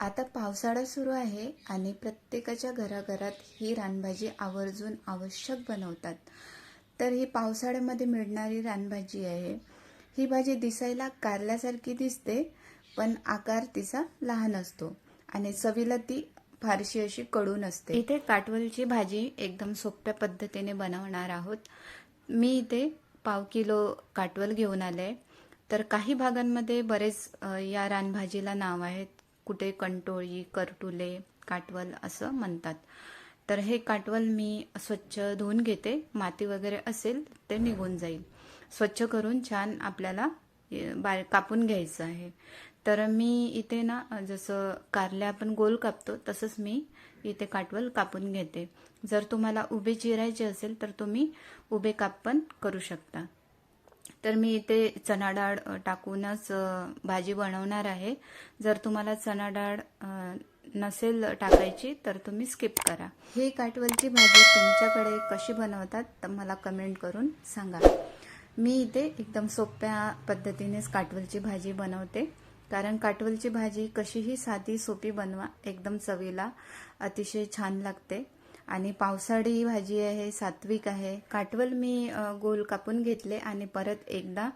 आता पावसाळा सुरू आहे आणि प्रत्येकाच्या घराघरात ही रानभाजी आवर्जून आवश्यक बनवतात. तर ही पावसाळ्यामध्ये मिळणारी रानभाजी आहे. ही भाजी दिसायला कारल्यासारखी दिसते पण आकार तिचा लहान असतो आणि चवीला ती फारशी अशी कडू नसते इथे काटवलची भाजी एकदम सोप्या पद्धतीने बनवणार आहोत. मी इथे पाव किलो काटवल घेऊन आले. तर काही भागांमध्ये बरेच या रानभाजीला नाव आहेत. कुठे कंटोळी करटुले काटवल असं म्हणतात. तर हे काटवल मी स्वच्छ धुवून घेते. माती वगैरे असेल ते निघून जाईल. स्वच्छ करून छान आपल्याला बार बाय कापून घ्यायचं आहे. तर मी इथे ना जसं कारल्या आपण गोल कापतो तसंच मी इथे काटवल कापून घेते. जर तुम्हाला उभे चिरायचे असेल तर तुम्ही उभे काप पण करू शकता. तर मी इथे चणा डाळ टाकूनच भाजी बनवणार आहे. जर तुम्हाला चणा डाळ नसेल टाकायची तर तुम्ही स्किप करा. ही काटवलची भाजी तुमच्याकडे कशी बनवतात तर मला कमेंट करून सांगा. मी इथे एकदम सोप्या पद्धतीनेच काटवलची भाजी बनवते. कारण काटवलची भाजी कशीही साधी सोपी बनवा एकदम चवीला अतिशय छान लागते. आणि पावसाळी भाजी आहे सात्विक आहे. काटवल मी गोल कापून घेतले आणि परत एकदा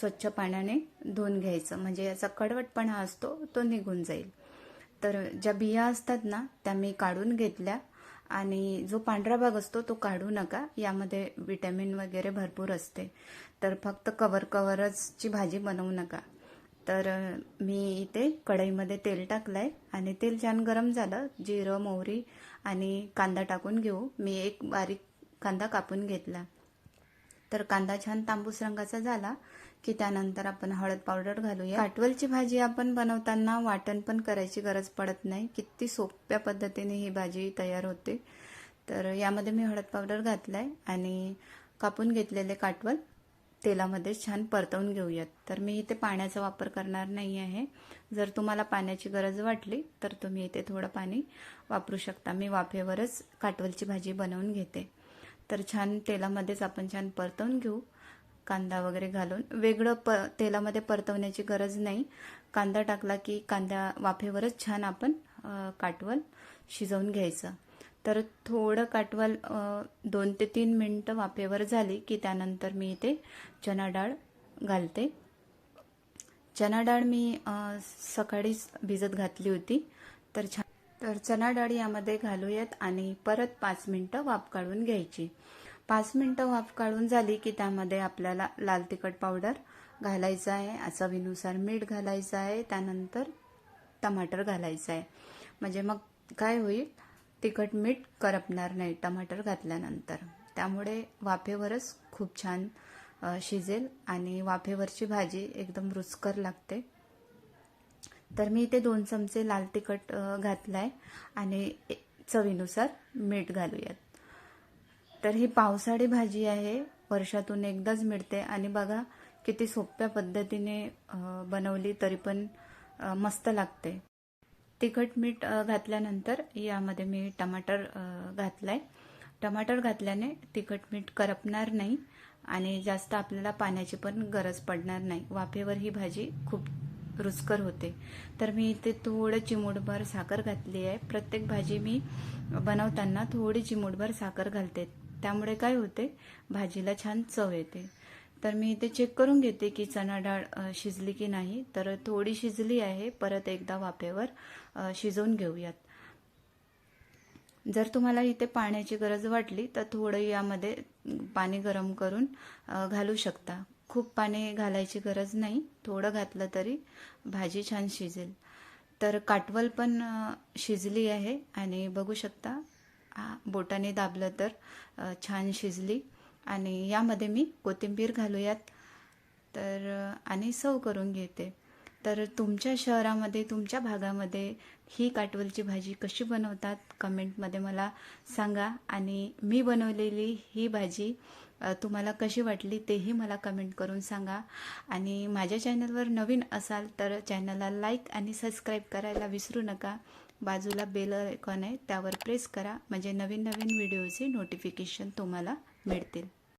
स्वच्छ पाण्याने धुवून घ्यायचं. म्हणजे याचा कडवटपणा असतो तो निघून जाईल. तर ज्या बिया असतात ना त्या मी काढून घेतल्या. आणि जो पांढरा भाग असतो तो काढू नका. यामध्ये विटॅमिन वगैरे भरपूर असते. तर फक्त कवर कवरचची भाजी बनवू नका. तर मी इथे कढईमध्ये तेल टाकलंय आणि तेल छान गरम झालं. जिरं मोहरी आणि कांदा टाकून घेऊ. मी एक बारीक कांदा कापून घेतला. तर कांदा छान तांबूस रंगाचा झाला की त्यानंतर आपण हळद पावडर घालूया. काटवलची भाजी आपण बनवताना वाटण पण करायची गरज पडत नाही. किती सोप्या पद्धतीने ही भाजी तयार होते. तर यामध्ये मी हळद पावडर घातलाय आणि कापून घेतलेले काटवल. तेलामध्ये छान परतवून घेऊयात. तर मी इथे पाण्याचा वापर करणार नाही आहे. जर तुम्हाला पाण्याची गरज वाटली तर तुम्ही इथे थोडं पाणी वापरू शकता. मी वाफेवरच काटवलची भाजी बनवून घेते. तर छान तेलामध्येच आपण छान परतवून घेऊ. कांदा वगैरे घालून. वेगळं प तेलामध्ये परतवण्याची गरज नाही. कांदा टाकला की कांदा वाफेवरच छान आपण काटवल शिजवून घ्यायचं. तर थोडं काटवाल दोन ते तीन मिनटं वाफेवर झाली की त्यानंतर मी इथे चणा डाळ घालते. चणा डाळ मी सकाळीच भिजत घातली होती. तर छान तर चणा डाळ यामध्ये घालूयात आणि परत पाच मिनटं वाफ काढून घ्यायची. पाच मिनटं वाफ काढून झाली की त्यामध्ये आपल्याला लाल तिखट पावडर घालायचा आहे चवीनुसार मीठ घालायचं आहे त्यानंतर टमाटर घालायचं आहे. म्हणजे मग काय होईल? तिखट मीठ करपणार नाही टमाटर घातल्यानंतर. त्यामुळे वाफेवरच खूप छान शिजेल आणि वाफेवरची भाजी एकदम रुचकर लागते. तर मी इथे दोन चमचे लाल तिखट अ, घातलाय आणि चवीनुसार मीठ घालूयात. तर ही पावसाळी भाजी आहे वर्षातून एकदाच मिळते आणि बघा किती सोप्या पद्धतीने बनवली तरी पण मस्त लागते. तिखट मीठ घातल्यानंतर यामध्ये मी टमाटर घातला घातलाय. टमाटर घातल्याने तिखट मीठ करपणार नाही आणि जास्त आपल्याला पाण्याची पण गरज पडणार नाही. वाफेवर ही भाजी खूप रुचकर होते. तर मी इथे थोडं चिमूटभर साखर घातली आहे. प्रत्येक भाजी मी बनवताना थोडी चिमूटभर साखर घालते. त्यामुळे काय होते? भाजीला छान चव येते. तर मी इथे चेक करून घेते की चणा डाळ शिजली की नाही. तर थोडी शिजली आहे परत एकदा वाफेवर शिजवून घेऊयात. जर तुम्हाला इथे पाण्याची गरज वाटली तर थोडं यामध्ये पाणी गरम करून घालू शकता. खूप पाणी घालायची गरज नाही. थोडं घातलं तरी भाजी छान शिजेल. तर काटवल पण शिजली आहे. आणि बघू शकता बोटाने दाबलं तर छान शिजली. आणि यामध्ये मी कोथिंबीर घालूयात. तर आणि सव करून घेते. तर तुमच्या शहरामध्ये तुमच्या भागामध्ये ही काटवलची भाजी कशी बनवतात कमेंटमध्ये मला सांगा. आणि मी बनवलेली ही भाजी तुम्हाला कशी वाटली तेही मला कमेंट करून सांगा. आणि माझ्या चॅनलवर नवीन असाल तर चॅनलला लाईक आणि सबस्क्राईब करायला विसरू नका. बाजूला बेल आयकॉन आहे त्यावर प्रेस करा. म्हणजे नवीन नवीन व्हिडिओचे नोटिफिकेशन तुम्हाला मिळतील.